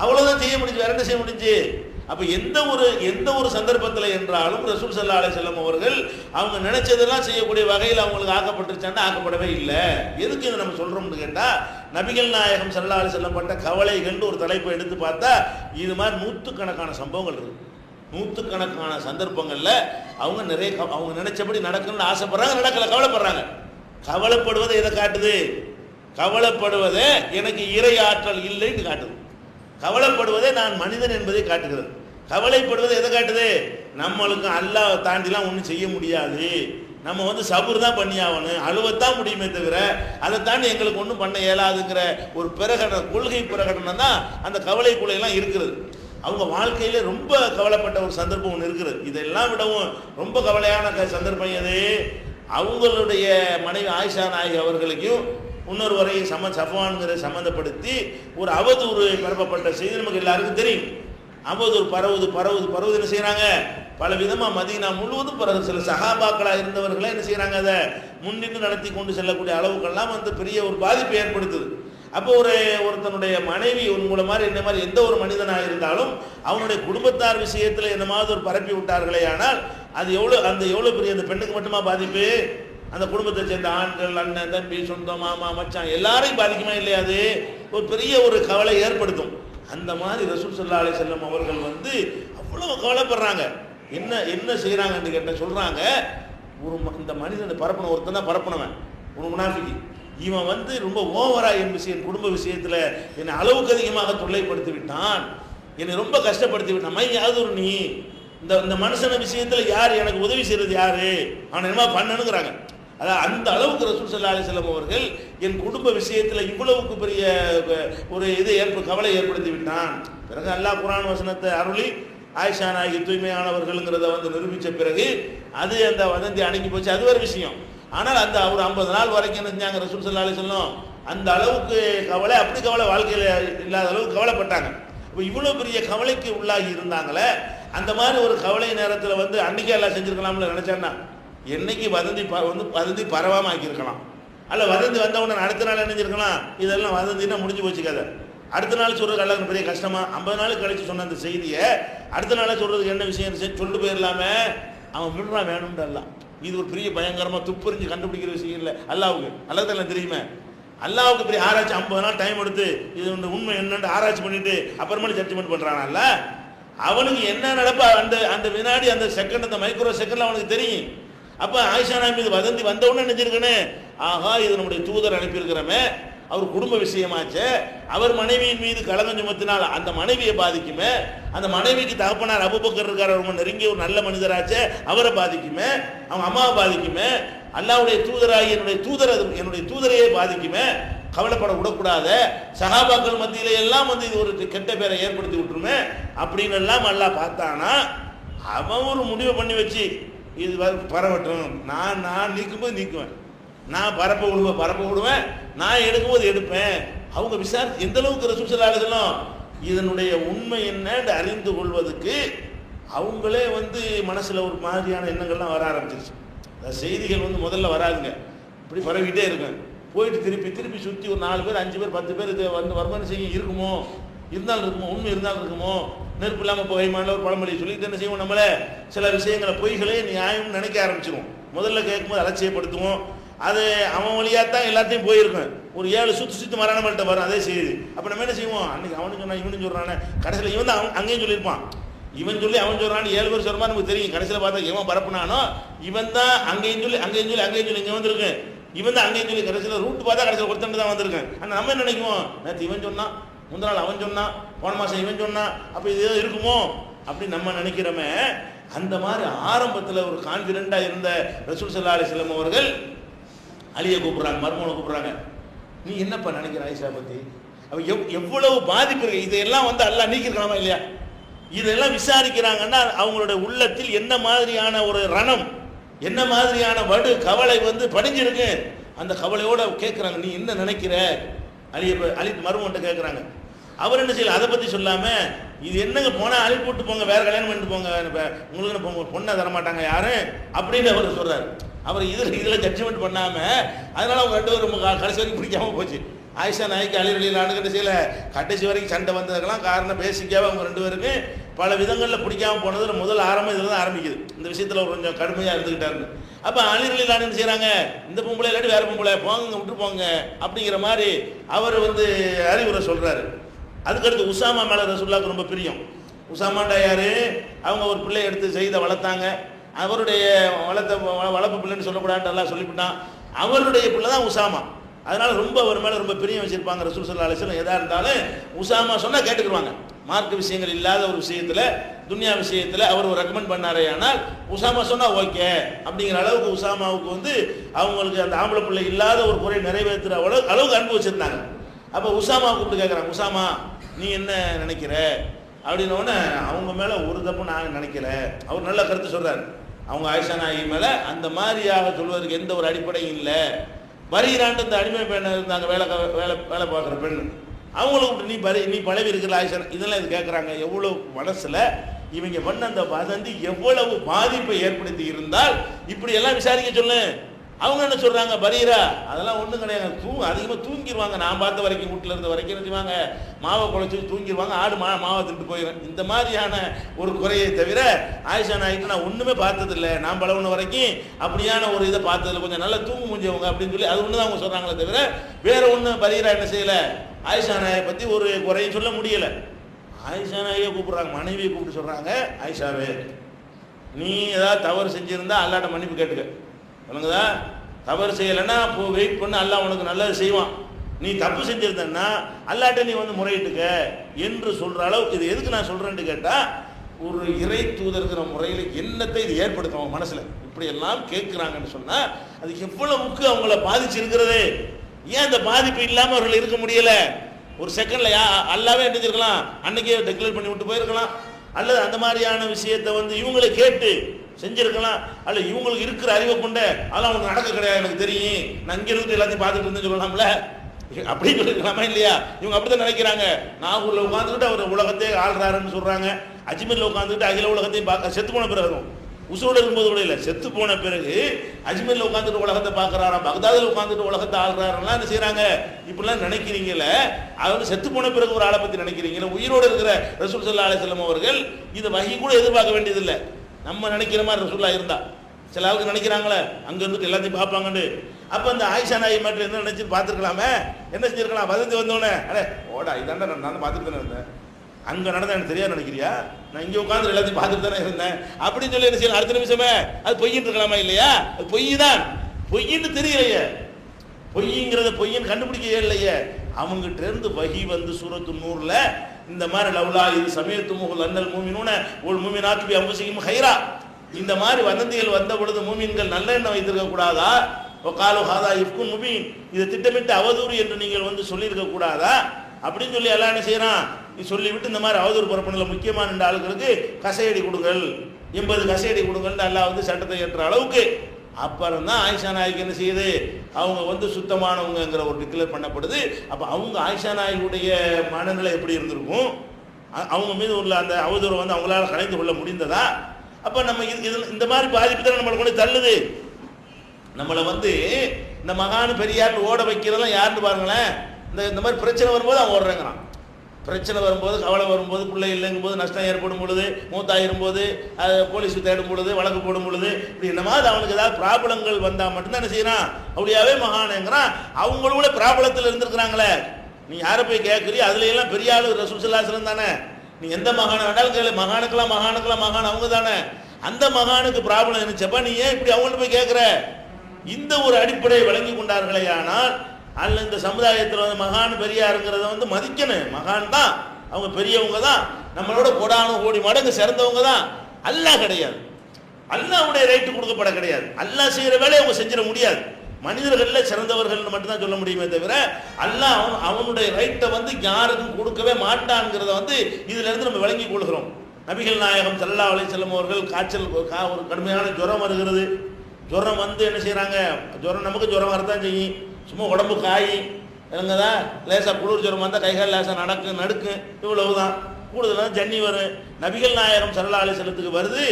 அவ்வளோதான் செய்ய முடிஞ்சு வேற என்ன செய்ய முடிஞ்சு? அப்போ எந்த ஒரு எந்த ஒரு சந்தர்ப்பத்தில் என்றாலும் ரசூல் சல்லா அலைஹி செல்லம் அவர்கள் அவங்க நினைச்சதெல்லாம் செய்யக்கூடிய வகையில் அவங்களுக்கு ஆக்கப்பட்டுருச்சாண்டா ஆக்கப்படவே இல்லை. எதுக்கு இதை நம்ம சொல்றோம்னு கேட்டால் நபிகள் நாயகம் சல்லா அலி செல்லம் பட்ட கவலைகள்னு ஒரு தலைப்பை எடுத்து பார்த்தா இது மாதிரி நூற்றுக்கணக்கான சம்பவங்கள் இருக்கு. நூற்றுக்கணக்கான சந்தர்ப்பங்களில் அவங்க நிறைய கவ- அவங்க நினைச்சபடி நடக்கணும்னு ஆசைப்படுறாங்க நடக்கல கவலைப்படுறாங்க. கவலைப்படுவதை எதை காட்டுது? கவலைப்படுவதே எனக்கு இறை ஆற்றல் இல்லைன்னு காட்டுது. கவலைப்படுவதே நான் மனிதன் என்பதை காட்டுகிறது. கவலைப்படுவது எதை காட்டுது? நம்மளுக்கு அல்லாஹ் தாண்டிலாம் ஒன்றும் செய்ய முடியாது. நம்ம வந்து சபுர் தான் பண்ணியாகணும் அழுவத்தான் முடியுமே தவிர அதை தாண்டி எங்களுக்கு ஒன்றும் பண்ண இயலாதுங்கிற ஒரு பிரகடன கொள்கை பிரகடனம் தான் அந்த கவலைக்குள்ளையெல்லாம் இருக்கிறது. அவங்க வாழ்க்கையில ரொம்ப கவலைப்பட்ட ஒரு சந்தர்ப்பம் ஒன்று இருக்கிறது இதெல்லாம் விடவும் ரொம்ப கவலையான சந்தர்ப்பம் எது? அவங்களுடைய மனைவி ஆயிஷா நாயகி அவர்களுக்கும் இன்னொருவரையும் சம சஃபான்கிற சம்மந்தப்படுத்தி ஒரு அவதூறு பரப்பப்பட்ட செய்தி நமக்கு எல்லாருக்கும் தெரியும். அவதூறு பரவுது பரவுது பரவுது என்ன செய்கிறாங்க பல விதமாக மதீனா முழுவதும் பிறகு சில சகாபாக்களாக இருந்தவர்களே என்ன செய்கிறாங்க அதை முன்னின்று நடத்தி கொண்டு செல்லக்கூடிய அளவுக்கெல்லாம் வந்து பெரிய ஒரு பாதிப்பை ஏற்படுத்துது. அப்போ ஒரு ஒருத்தனுடைய மனைவி உங்களை மாதிரி என்ன மாதிரி எந்த ஒரு மனிதனாக இருந்தாலும் அவனுடைய குடும்பத்தார் விஷயத்தில் என்ன மாதிரி ஒரு பரப்பி விட்டார்களே ஆனால் அது எவ்வளோ அந்த எவ்வளோ பெரிய அந்த பெண்ணுக்கு மட்டுமா பாதிப்பு? அந்த குடும்பத்தை சேர்ந்த ஆண்கள் அண்ணன் தம்பி சொந்தம் மாமா மச்சான் எல்லாரையும் பாதிக்குமா இல்லையா அது? ஒரு பெரிய ஒரு கவலை ஏற்படுத்தும். அந்த மாதிரி ரசூல் சல்லா அலி செல்லம் அவர்கள் வந்து அவ்வளோ கவலைப்படுறாங்க. என்ன என்ன செய்கிறாங்கன்னு கேட்ட சொல்கிறாங்க ஒரு ம- இந்த மனிதன் பரப்பின ஒருத்தன் தான் பரப்பனவன் ஒரு முனாஃபிக்கு. இவன் வந்து ரொம்ப ஓவரா என் விஷயம் குடும்ப விஷயத்தில் என்னை அளவுக்கு அதிகமாக தொல்லைப்படுத்தி விட்டான். என்னை ரொம்ப கஷ்டப்படுத்தி விட்டான். மை யாவது ஒரு நீ இந்த இந்த மனுஷன விஷயத்தில் யார்? எனக்கு உதவி செய்கிறது யார்? அவனை என்னமா பண்ணணுங்கிறாங்க. அதாவது அந்த அளவுக்கு ரசூல் சல்லா அலிஸ்லாம் அவர்கள் என் குடும்ப விஷயத்தில் இவ்வளவுக்கு பெரிய ஒரு இது ஏற்ப கவலை ஏற்படுத்தி விட்டான். பிறகு அல்லாஹ் குரான் வசனத்தை அருளி ஆயிஷா நாயகி தூய்மையானவர்கள்ங்கிறத வந்து நிரூபித்த பிறகு அது அந்த வதந்தி அடங்கி போச்சு. அது ஒரு விஷயம். ஆனால் அந்த ஒரு ஐம்பது நாள் வரைக்கும் என்ன செஞ்சாங்க ரசூல் சல்லா அலிஸ்லாம் அந்த அளவுக்கு கவலை அப்படி கவலை வாழ்க்கையில் இல்லாத அளவுக்கு கவலைப்பட்டாங்க. இப்போ இவ்வளோ பெரிய கவலைக்கு உள்ளாகி இருந்தாங்களே அந்த மாதிரி ஒரு கவலை நேரத்தில் வந்து அன்னைக்கே எல்லாம் செஞ்சுருக்கலாம்னு நினச்சேன்னா என்னைக்கு வதந்தி ப- வந்து வதந்தி பரவாமல் ஆக்கியிருக்கலாம். அல்ல வதந்தி வந்தவுடனே அடுத்த நாள் நினைஞ்சிருக்கலாம் இதெல்லாம் வதந்தின்னா முடிஞ்சு போச்சு கதை. அடுத்த நாள் சொல்கிறது எல்லாருக்கும் பெரிய கஷ்டமா? ஐம்பது நாள் கழிச்சு சொன்ன அந்த செய்தியை அடுத்த நாள் சொல்கிறதுக்கு என்ன விஷயம்? செ- சொல்லிட்டு போயிடலாமே. அவன் விடுறான் வேணும்னு எல்லாம் இது ஒரு பெரிய பயங்கரமாக துப்பறிஞ்சு கண்டுபிடிக்கிற விஷயம் இல்லை. அல்லாவுக்கு. அல்லதெல்லாம் தெரியுமே? அல்லாவுக்கு பெரிய ஆராய்ச்சி ஐம்பது நாள் டைம் எடுத்து இது உண்மை என்னென்னு ஆராய்ச்சி பண்ணிட்டு அப்புறமேல ஜட்ஜ்மெண்ட் பண்றானல்ல? அவனுக்கு என்ன நடப்பா? அந்த அந்த வினாடி அந்த செகண்ட் அந்த மைக்ரோ செகண்ட்ல அவனுக்கு தெரியும். அப்ப ஆயிஷா நாய் மீது வதந்தி வந்தவுடனே நினைச்சிருக்கனே ஆஹா இது நம்முடைய தூதர் அனுப்பியிருக்கிறோமே. அவர் குடும்ப விஷயமாச்சே. அவர் மனைவியின் மீது கலகம் சுமத்தினால் அந்த மனைவியை பாதிக்குமே. அந்த மனைவிக்கு தகப்பனார் அபுபக்கர் இருக்கார் ரொம்ப நெருங்கிய ஒரு நல்ல மனிதராச்சே. அவரை பாதிக்குமே. அவங்க அம்மாவை பாதிக்குமே. அல்லாவுடைய தூதராகி என்னுடைய தூதர் அது என்னுடைய தூதரையே பாதிக்குமே. கவலைப்பட விடக்கூடாத. சகாபாக்கள் மத்தியில எல்லாம் வந்து இது ஒரு கெட்ட பேரை ஏற்படுத்தி விட்டுருமே. அப்படின்னு எல்லாம் எல்லாம் பார்த்தானா? அவன் ஒரு முடிவை பண்ணி வச்சு இது பரவட்டும். நான் நான் நீக்கும்போது நீக்குவேன். நான் பரப்ப விடுவேன் பரப்ப விடுவேன். நான் எடுக்கும்போது எடுப்பேன். அவங்க விசாரித்து எந்த அளவுக்கு ரசூசலாளுகளும் இதனுடைய உண்மை என்னன்னு அறிந்து கொள்வதற்கு அவங்களே வந்து மனசில் ஒரு மாதிரியான எண்ணங்கள்லாம் வர ஆரம்பிச்சிருச்சு. அந்த செய்திகள் வந்து முதல்ல வராதுங்க. இப்படி பரவிக்கிட்டே இருக்கும். போயிட்டு திருப்பி திருப்பி சுற்றி ஒரு நாலு பேர் அஞ்சு பேர் பத்து பேர் இது வந்து வருமானம் செய்யும் இருக்குமோ? இருந்தாலும் இருக்குமோ? உண்மை இருந்தாலும் இருக்குமோ? நெருப்பு இல்லாமல் புகைமான ஒரு பழமொழி சொல்லிட்டு என்ன செய்வோம் நம்மளே? சில விஷயங்களை பொய்களே நியாயம்னு நினைக்க ஆரம்பிச்சிடும் முதல்ல கேட்கும்போது அலட்சியப்படுத்துவோம். அது அவன் வழியாக தான் எல்லாத்தையும் போயிருக்கும். ஒரு ஏழு சுற்றி சுற்றி மரணங்கள்ட்ட வரும் அதே செய்யுது அப்போ நம்ம என்ன செய்வோம்? அன்னைக்கு அவனு சொன்னா இவனு சொல்கிறானே கடைசியில் இவன் தான் அவன் அங்கேயும் சொல்லியிருப்பான். இவன் சொல்லி அவன் சொல்றான்னு ஏழு பேர் சொல்கிறமா நமக்கு தெரியும். கடைசியில் பார்த்தா இவன் பரப்புனானோ இவன் தான் அங்கேயும் சொல்லி அங்கேயும் சொல்லி அங்கேயும் சொல்லி இங்கே வந்திருக்கு இவன் தான் அங்கேயும் சொல்லி கடைசியில் ரூட் பார்த்தா கடைசியில் ஒருத்தன் தான் வந்திருக்கேன். ஆனால் நம்ம என்ன நினைக்குவோம்? நேற்று இவன் சொன்னான் முந்தின நாள் அவன் சொன்னான் போன மாதம் இவன் சொன்னான் அப்போ இது ஏதோ இருக்குமோ? அப்படின்னு நம்ம நினைக்கிறோமே அந்த மாதிரி ஆரம்பத்தில் ஒரு கான்ஃபிடென்ட்டாக இருந்த ரசூல் சல்லா அலிஸ்லாம் அவர்கள் அலியை கூப்பிட்றாங்க மர்மனை கூப்பிட்றாங்க. நீ என்னப்பா நினைக்கிற ஆயிஷா பத்தி? அவன் எவ் எவ்வளவு பாதிப்பு இருக்கு? இதையெல்லாம் வந்து எல்லாம் நீக்கிருக்கலாமா இல்லையா? இதெல்லாம் விசாரிக்கிறாங்கன்னா அவங்களோட உள்ளத்தில் என்ன மாதிரியான ஒரு ரணம் என்ன மாதிரியான வடு கவலை வந்து படிஞ்சிருக்கு? அந்த கவலையோட கேட்குறாங்க நீ என்ன நினைக்கிற? அலி அலி மருமன்ட்ட கேட்குறாங்க அவர் என்ன செய்யல? அதை பற்றி சொல்லாமல் இது என்னங்க போனால் அனுப்பி விட்டு போங்க வேற கல்யாணம் பண்ணிட்டு போங்க உங்களுக்கு என்ன பொண்ணை தரமாட்டாங்க யாரும் அப்படின்னு அவர் சொல்றாரு. அவர் இதில் இதில் ஜட்ஜ்மெண்ட் பண்ணாமல் அதனால அவங்க ரெண்டு பேரும் க- கடைசி வரைக்கும் பிடிக்காம போச்சு. ஆயிஷா நாய்க்கு அழிவழியில் அலி நாடுகிட்ட செய்யல? கடைசி வரைக்கும் சண்டை வந்ததுக்கெல்லாம் காரணம் பேசிக்காக அவங்க ரெண்டு பேருக்கும் பல விதங்களில் பிடிக்காமல் போனது முதல் ஆரம்பம் இதில் தான் ஆரம்பிக்குது. இந்த விஷயத்தில் ஒரு கொஞ்சம் கடுமையாக இருந்துக்கிட்டாரு அப்போ அலி அலி என்ன செய்கிறாங்க இந்த பொம்பளை இல்லாட்டி வேறு பொம்பளை போங்க விட்டு போங்க அப்படிங்கிற மாதிரி அவர் வந்து அறிவுரை சொல்கிறாரு அதுக்கடுத்து உசாமா மேலே ரசுல்லாவுக்கு ரொம்ப பிரியம். உசாமாண்டா யார்? அவங்க ஒரு பிள்ளை எடுத்து செய்த வளர்த்தாங்க. அவருடைய வளர்த்த வளர்ப்பு பிள்ளைன்னு சொல்லக்கூடாது எல்லாம் சொல்லிவிட்டான். அவருடைய பிள்ளை தான் உசாமா. அதனால ரொம்ப அவர் மேலே ரொம்ப பிரியம் வச்சிருப்பாங்க ரசூல் சல்லா அலிஸ்லம் எதா இருந்தாலும் உசாமா சொன்னால் கேட்டுக்கிடுவாங்க மார்க்க விஷயங்கள் இல்லாத ஒரு விஷயத்தில் துன்யா விஷயத்தில் அவர் ஒரு ரெக்கமெண்ட் பண்ணாரே ஆனால் உசாமா சொன்னால் ஓகே அப்படிங்கிற அளவுக்கு உசாமாவுக்கு வந்து அவங்களுக்கு அந்த ஆம்பளை பிள்ளை இல்லாத ஒரு குறை நிறைவேற்றுற அளவு அளவுக்கு அனுபவிச்சிருந்தாங்க அப்போ உசாமா கூப்பிட்டு கேட்குறாங்க உசாமா நீ என்ன நினைக்கிற? அப்படின்னோடனே அவங்க மேலே ஒரு தப்பு நான் நினைக்கல. அவர் நல்ல கருத்து சொல்கிறார் அவங்க ஆயிஷா நாயகி மேலே அந்த மாதிரியாக சொல்வதற்கு எந்த ஒரு அடிப்படையும் இல்லை. வருகிறான்ட்டு இந்த அடிமை பெண் இருந்தாங்க வேலை வேலை வேலை பார்க்குற பெண். அவங்களுக்கு நீ பரி நீ பழவி இருக்கிற ஆயிஷா இதெல்லாம் இது கேட்குறாங்க எவ்வளோ மனசில் இவங்க பண்ண அந்த வதந்தி எவ்வளவு பாதிப்பை ஏற்படுத்தி இருந்தால் இப்படி எல்லாம் விசாரிக்க சொல்லு. அவங்க என்ன சொல்றாங்க? பரீரா அதெல்லாம் ஒன்றும் கிடையாது. தூ அதிகமாக தூங்கிடுவாங்க நான் பார்த்த வரைக்கும் வீட்டில் இருந்த வரைக்கும் என்ன செய்வாங்க மாவை குழச்சி தூங்கிடுவாங்க ஆடு மா மாவை திட்டு போயிடும் இந்த மாதிரியான ஒரு குறையை தவிர ஆயிஷா நாய்க்கு நான் ஒன்றுமே பார்த்ததில்லை. நான் பழகுன வரைக்கும் அப்படியான ஒரு இதை பார்த்ததில்ல. கொஞ்சம் நல்லா தூங்க முடிஞ்சவங்க அப்படின்னு சொல்லி அது ஒன்று தான் அவங்க சொல்கிறாங்களே தவிர வேற ஒன்றும் பரீரா என்ன செய்யலை? ஆயிஷா நாயை பற்றி ஒரு குறையும் சொல்ல முடியலை. ஆயிஷா நாயை கூப்பிட்றாங்க. மனைவியை கூப்பிட்டு சொல்கிறாங்க ஆயிஷாவே நீ ஏதாவது தவறு செஞ்சுருந்தா அல்லாட்ட மன்னிப்பு கேட்டுக்க. சொல்லுங்கதா தவறு செய்யலைன்னா போ வெயிட் பண்ண அல்லா உனக்கு நல்லது செய்வான். நீ தப்பு செஞ்சிருந்தன்னா அல்லாட்ட நீ வந்து முறையிட்டுக்க என்று சொல்ற அளவுக்கு இது எதுக்கு நான் சொல்றேன்னு கேட்டா ஒரு இறை தூதர்கிற முறையில் என்னத்தை இது ஏற்படுத்தும் அவங்க மனசுல? இப்படி எல்லாம் கேட்கிறாங்கன்னு சொன்னா அது எவ்வளவுக்கு அவங்கள பாதிச்சிருக்கிறது. ஏன் அந்த பாதிப்பு இல்லாம அவர்கள் இருக்க முடியல? ஒரு செகண்ட்ல யா அல்லாவே எடுத்துருக்கலாம் அன்னைக்கே டெக்ளேர் பண்ணி விட்டு போயிருக்கலாம். அல்லது அந்த மாதிரியான விஷயத்தை வந்து இவங்களை கேட்டு செஞ்சிருக்கலாம். அல்ல இவங்களுக்கு இருக்கிற அறிவை கொண்ட அதெல்லாம் அவனுக்கு நடக்க கிடையாது எனக்கு தெரியும். நான் இங்கே இருந்து எல்லாத்தையும் பார்த்துட்டு இருந்தேன்னு சொல்லலாம்ல? அப்படி சொல்லிருக்கலாமா இல்லையா? இவங்க அப்படிதான் நினைக்கிறாங்க. நாகூர்ல உட்காந்துக்கிட்டு அவர் உலகத்தையே ஆள்றாருன்னு சொல்றாங்க. அஜ்மீர்ல உட்காந்துக்கிட்டு அகில உலகத்தையும் பார்க்க செத்து போன பிறகு உசுரோடு இருக்கும்போது கூட இல்லை செத்து போன பிறகு அஜ்மீர்ல உட்காந்துட்டு உலகத்தை பார்க்கறாராம் பக்தாதில் உட்காந்துட்டு உலகத்தை ஆள்றாருலாம் என்ன செய்கிறாங்க இப்படிலாம் நினைக்கிறீங்கல்ல? அவர் செத்து போன பிறகு ஒரு ஆளை பத்தி நினைக்கிறீங்களே உயிரோடு இருக்கிற ரசூல் சல்லா அலிஸ்லாம் அவர்கள் இதை வகி கூட எதிர்பார்க்க வேண்டியதில்லை. நம்ம நினைக்கிற மாதிரி ரசூல்லா இருந்தா. சில ஆளுக்கு நினைக்கிறாங்களே அங்கே இருந்துட்டு எல்லாத்தையும் பார்ப்பாங்கன்னு அப்போ அந்த ஆயிஷா நாய் மட்டும் என்ன நினச்சி பார்த்துருக்கலாமே? என்ன செஞ்சிருக்கலாம்? வதந்தி வந்தோடனே அடே ஓடா இதாண்டா நான் நான் பார்த்துட்டு தானே இருந்தேன். அங்கே நடந்தா எனக்கு தெரியாது நினைக்கிறியா? நான் இங்கே உட்காந்து எல்லாத்தையும் பார்த்துட்டு தானே இருந்தேன். அப்படின்னு சொல்லி என்ன செய்யலாம்? அடுத்த நிமிஷமே அது பொய்யின்னு இருக்கலாமா இல்லையா? அது பொய் தான். பொய்ன்னு தெரியலையே. பொய்ங்கிறத பொய்யன்னு கண்டுபிடிக்கவே இல்லையே. அவங்ககிட்ட இருந்து வகி வந்து சூரத்து நூறில் இந்த மாதிரி லவ்லா இது சமயத்து முகல் அண்ணல் மூமினூன ஒரு மூமினாத்து பி அம்பசிக்கும் ஹைரா. இந்த மாதிரி வதந்திகள் வந்த பொழுது மூமின்கள் நல்ல எண்ணம் வைத்திருக்க கூடாதா? காலு ஹாதா இஃப்குன் முபீன். இதை திட்டமிட்டு அவதூறு என்று நீங்கள் வந்து சொல்லியிருக்க கூடாதா? அப்படின்னு சொல்லி எல்லாம் என்ன செய்யறான்? நீ சொல்லிவிட்டு இந்த மாதிரி அவதூறு பரப்பணில் முக்கியமான ரெண்டு ஆளுங்களுக்கு கசையடி கொடுங்கள். எண்பது கசையடி கொடுங்கள்னு அல்லாஹ் வந்து சட்டத்தை ஏற்ற அளவுக்கு அப்புறம் தான் ஆயிஷா நாய்க்கு என்ன செய்யுது? அவங்க வந்து சுத்தமானவங்கங்கிற ஒரு டிக்ளேர் பண்ணப்படுது. அப்போ அவங்க ஆயிஷா நாய்க்குடைய மனநிலை எப்படி இருந்திருக்கும்? அவங்க மீது உள்ள அந்த அவதூறை வந்து அவங்களால கலைந்து கொள்ள முடிந்ததா? அப்போ நம்ம இது இந்த மாதிரி பாதிப்பு தான் நம்மளை கொண்டு தள்ளுது? நம்மளை வந்து இந்த மகான் பெரியார்னு ஓட வைக்கிறதெல்லாம் யாருன்னு பாருங்களேன். இந்த இந்த மாதிரி பிரச்சனை வரும்போது அவன் ஓடுறேங்கிறான். பிரச்சனை வரும்போது கவலை வரும்போது பிள்ளை இல்லைங்கும் போது நஷ்டம் ஏற்படும் பொழுது மூத்தாயிரும் போது போலீஸ் தேடும் பொழுது வழக்கு போடும் பொழுது இப்படி இந்த அவனுக்கு ஏதாவது ப்ராப்ளங்கள் வந்தால் மட்டும்தான் என்ன செய்யறான் அப்படியாவே மகானுங்கிறான் அவங்களோட ப்ராப்ளத்தில் இருந்திருக்கிறாங்களே. நீ யாரை போய் கேட்குறியோ அதுல எல்லாம் பெரிய ஆளு ரசூசல்லாசனம் தானே. நீ எந்த மகான வேண்டாலும் கேளு. மகானுக்கெல்லாம் மகானுக்கெல்லாம் மகான் அவங்க தானே. அந்த மகானுக்கு ப்ராப்ளம் இருந்துச்சப்பா நீ ஏன் இப்படி அவங்கள்ட்ட போய் கேட்குற இந்த ஒரு அடிப்படையை வழங்கி கொண்டார்களே ஆனால் அல்ல இந்த சமுதாயத்தில் வந்து மகான் பெரியாருங்கிறத வந்து மதிக்கணும். மகான் தான். அவங்க பெரியவங்க தான். நம்மளோட கோடானு கோடி மடங்கு சிறந்தவங்க தான். அல்லா கிடையாது. அல்லாவுடைய ரைட்டு கொடுக்கப்பட கிடையாது. அல்லா செய்கிற வேலையை அவங்க செஞ்சிட முடியாது. மனிதர்களில் சிறந்தவர்கள்னு மட்டும்தான் சொல்ல முடியுமே தவிர அல்லாஹ் அவன் அவனுடைய ரைட்டை வந்து யாருக்கும் கொடுக்கவே மாட்டான்ங்கிறத வந்து இதிலிருந்து நம்ம விளங்கி கொள்கிறோம். நபிகள் நாயகம் சல்லா அலைஹி வஸல்லம் அவர்கள் காய்ச்சல் கா- ஒரு கடுமையான ஜுரம் வருகிறது. ஜுரம் வந்து என்ன செய்கிறாங்க ஜுரம் நமக்கு ஜுரம் வரத்தான் செய்யும். சும்மா உடம்பு காய் இறங்குதா லேசாக குளிர் ஜுரம் வந்தால் கைகால் லேசாக நடக்கு நடுக்கு இவ்வளவுதான். கூடுதலாக ஜன்னி வரும் நபிகள் நாயகம் சரலாலய செலத்துக்கு வருது.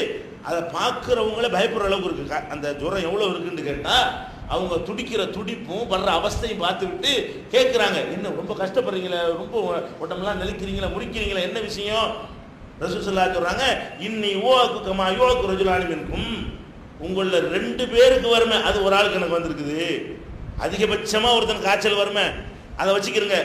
அதை பார்க்குறவங்களே பயப்படுற அளவுக்கு இருக்கு. அந்த ஜுரம் எவ்வளோ இருக்குன்னு கேட்டால் அவங்க துடிக்கிற துடிப்பும் வர்ற அவஸ்தையும் பார்த்துக்கிட்டு கேட்குறாங்க என்ன ரொம்ப கஷ்டப்படுறீங்களே? ரொம்ப உடம்புலாம் உடம்பெல்லாம் நெளிக்கிறீங்களா முடிக்கிறீங்களா என்ன விஷயம்? ரசூசல்லா சொல்கிறாங்க இன்னி யுவாக்கு கமா யுவாக்கு ரஜுலானும் இருக்கும் உங்களில் ரெண்டு பேருக்கு வருமே அது ஒரு ஆளுக்கு எனக்கு வந்திருக்குது. அதிகபட்சமாக ஒருத்தன் காய்ச்சல் வருமே அதை வச்சுக்கிறங்க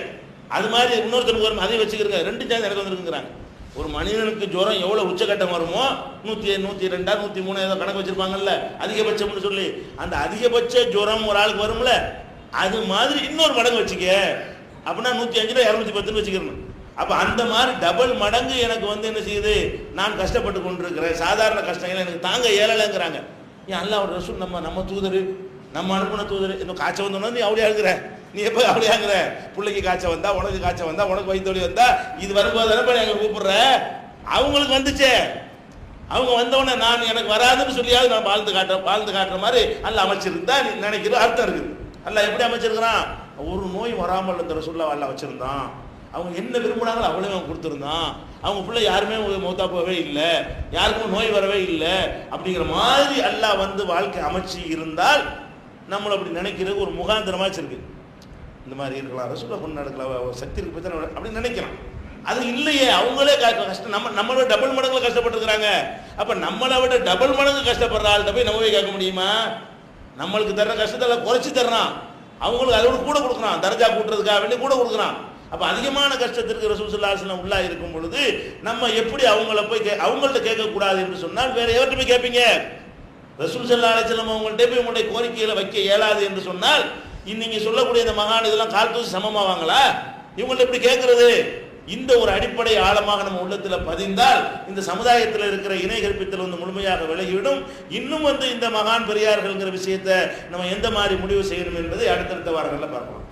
அது மாதிரி இன்னொருத்தனுக்கு வருமே அதையும் வச்சுக்கிறங்க ரெண்டு சேர்ந்து எனக்கு வந்துருக்குறாங்க ஒரு மனிதனுக்கு ஜுரம் எவ்வளோ உச்சக்கட்டம் வருமோ நூற்றி நூற்றி ரெண்டா நூற்றி மூணு ஏதோ கணக்கு வச்சிருப்பாங்கல்ல அதிகபட்சம்னு சொல்லி. அந்த அதிகபட்ச ஜுரம் ஒரு ஆளுக்கு வரும்ல அது மாதிரி இன்னொரு மடங்கு வச்சுக்க. அப்படின்னா நூற்றி ரூபா இரநூத்தி பத்துன்னு வச்சுக்கிறணும் அப்போ அந்த மாதிரி டபுள் மடங்கு எனக்கு வந்து என்ன செய்யுது? நான் கஷ்டப்பட்டு கொண்டிருக்கிறேன். சாதாரண கஷ்டங்கள் எனக்கு தாங்க இயலலைங்கிறாங்க ஏன் அல்ல ஒரு ரசூல் நம்ம நம்ம தூதர் நம்ம அனுப்பின தூதர் இன்னும் காய்ச்சல் வந்தோன்னா நீ அவளே இருக்கிற நீ எப்போ அப்படி ஆகுற பிள்ளைக்கு காய்ச்சல் வந்தா உனக்கு காய்ச்சல் வந்தா உனக்கு வயிற்று வலி வந்தா இது வரும்போது தானே எங்களை கூப்பிடுற? அவங்களுக்கு வந்துச்சே. அவங்க வந்தவொடனே நான் எனக்கு வராதுன்னு சொல்லியாவது நான் வாழ்ந்து காட்டுறேன் வாழ்ந்து காட்டுற மாதிரி அல்ல அமைச்சிருந்தா நீ நினைக்கிற அர்த்தம் இருக்குது. அல்ல எப்படி அமைச்சிருக்கிறான்? ஒரு நோய் வராமல் இருந்த ரசூல்லா அல்ல வச்சிருந்தான் அவங்க என்ன விரும்புனாங்களோ அவ்வளோ அவன் கொடுத்துருந்தான். அவங்க பிள்ளை யாருமே மௌத்தா போகவே இல்லை. யாருக்கும் நோய் வரவே இல்லை. அப்படிங்கிற மாதிரி அல்லாஹ் வந்து வாழ்க்கை அமைச்சு இருந்தால் நம்மளை அப்படி நினைக்கிறதுக்கு ஒரு முகாந்திரமாக வச்சிருக்கு. இந்த மாதிரி இருக்கலாம் ரசூலா பொண்ணு நடக்கலாம் ஒரு சக்தி இருக்கு பத்தி அப்படின்னு நினைக்கலாம். அது இல்லையே அவங்களே கஷ்டம் நம்ம நம்மளோட டபுள் மடங்குல கஷ்டப்பட்டுருக்காங்க அப்போ நம்மளை விட டபுள் மடங்கு கஷ்டப்படுற ஆள்கிட்ட போய் நம்ம போய் கேட்க முடியுமா? நம்மளுக்கு தர்ற கஷ்டத்தை குறைச்சி தர்றான். அவங்களுக்கு அதோட கூட கொடுக்குறான் தர்ஜா கூட்டுறதுக்காக வேண்டி கூட கொடுக்குறான். அப்போ அதிகமான கஷ்டத்திற்கு ரசூலுல்லாஹி உள்ளா இருக்கும் பொழுது நம்ம எப்படி அவங்கள போய் கே அவங்கள்ட்ட கேட்கக்கூடாது என்று சொன்னால் வேற எவர்கிட்ட போய் கேட்பீங்க? ரசூல் சல்லா அலிஸ்லாம் அவங்கள்ட்ட போய் உங்களுடைய கோரிக்கைகளை வைக்க இயலாது என்று சொன்னால் இன்னைக்கு சொல்லக்கூடிய இந்த மகான் இதெல்லாம் கால் தூசி சமமாவாங்களா? இவங்கள்ட்ட எப்படி கேட்கறது? இந்த ஒரு அடிப்படை ஆழமாக நம்ம உள்ளத்தில் பதிந்தால் இந்த சமுதாயத்தில் இருக்கிற இணை கற்பித்தல் வந்து முழுமையாக விலகிவிடும். இன்னும் வந்து இந்த மகான் பெரியார்கள்ங்கிற விஷயத்தை நம்ம எந்த மாதிரி முடிவு செய்யணும் என்பதை அடுத்தடுத்த வாரங்களில் பார்க்கலாம்.